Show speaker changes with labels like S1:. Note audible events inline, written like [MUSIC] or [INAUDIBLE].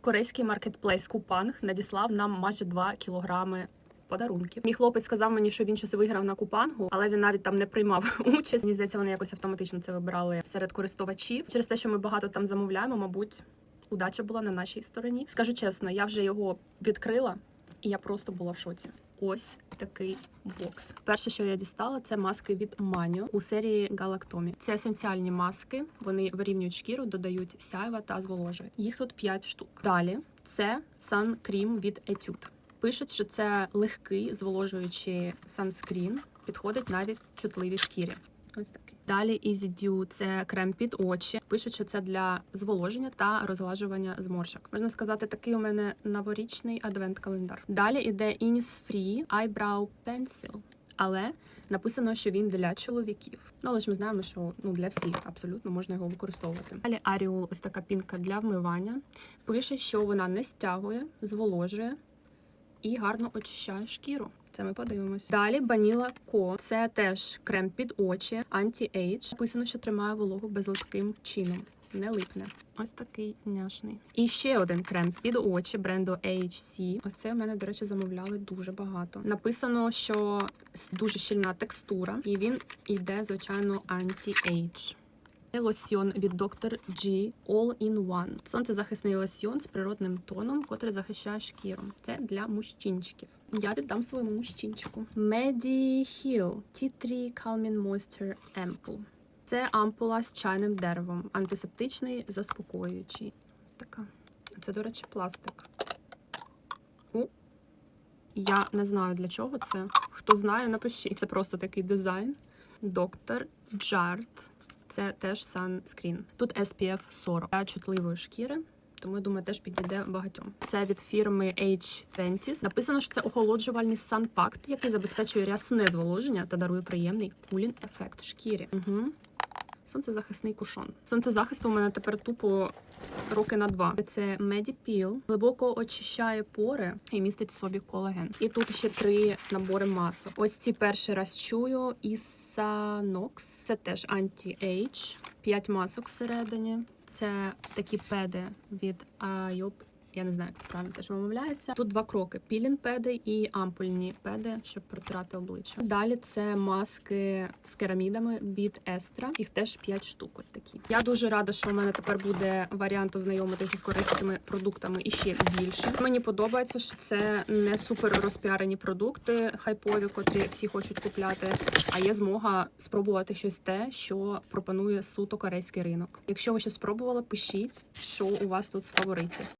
S1: Корейський маркетплейс Купанг надіслав нам майже 2 кілограми подарунків. Мій хлопець сказав мені, що він щось виграв на купангу, але він навіть там не приймав [LAUGHS] участь. Мені здається, вони якось автоматично це вибирали серед користувачів. Через те, що ми багато там замовляємо, мабуть, удача була на нашій стороні. Скажу чесно, я вже його відкрила, і я просто була в шоці. Ось такий бокс. Перше, що я дістала, це маски від Маню у серії Galactomy. Це есенціальні маски. Вони вирівнюють шкіру, додають сяйва та зволожують. Їх тут 5 штук. Далі це санкрім від Etude. Пишуть, що це легкий зволожуючий санскрін, підходить навіть чутливій шкірі. Ось такий. Далі Easy Dew – це крем під очі. Пишуть, що це для зволоження та розглажування зморшок. Можна сказати, такий у мене новорічний адвент-календар. Далі іде Innisfree Eyebrow Pencil. Але написано, що він для чоловіків. Ну, але ж ми знаємо, що ну для всіх абсолютно можна його використовувати. Далі Ariel, ось така пінка для вмивання. Пише, що вона не стягує, зволожує і гарно очищає шкіру. Це ми подивимось. Далі Баніла Ко. Це теж крем під очі, анті-ейдж. Написано, що тримає вологу безлипким чином. Не липне. Ось такий няшний. І ще один крем під очі бренду AHC. Ось це в мене, до речі, замовляли дуже багато. Написано, що дуже щільна текстура, і він йде, звичайно, анті-ейдж. Це лосьйон від Dr. G All in One. Сонцезахисний лосьйон з природним тоном, котрий захищає шкіру. Це для мужчинчиків. Я віддам своєму мужчинчику. Mediheal Tea-Tree Calming Moisture Ampoule. Це ампула з чайним деревом, антисептичний, заспокоюючий. Ось така. Це, до речі, пластик. О, я не знаю для чого це. Хто знає, напишіть. Це просто такий дизайн. Доктор Джарт. Це теж санскрін. Тут SPF 40 для чутливої шкіри. Тому я думаю, теж підійде багатьом. Це від фірми H20. Написано, що це охолоджувальний санпакт, який забезпечує рясне зволоження та дарує приємний кулін ефект шкірі. Угу. Сонцезахисний кушон. Сонцезахисту у мене тепер тупо роки на два. Це Medipil. Глибоко очищає пори і містить в собі колаген. І тут ще три набори масок. Ось ці перший раз чую. Isanox. Це теж анті-ейдж. П'ять масок всередині. Це такі педи від Ayop. Я не знаю, як це правильно теж вимовляється. Тут два кроки: пілін педи і ампульні педи, щоб протирати обличчя. Далі це маски з керамідами від Естра. Їх теж 5 штук. Ось такі. Я дуже рада, що у мене тепер буде варіант ознайомитися з корейськими продуктами і ще більше. Мені подобається, що це не супер розпіарені продукти, хайпові, котрі всі хочуть купляти. А є змога спробувати щось те, що пропонує суто корейський ринок. Якщо ви ще спробували, пишіть, що у вас тут з фаворитів.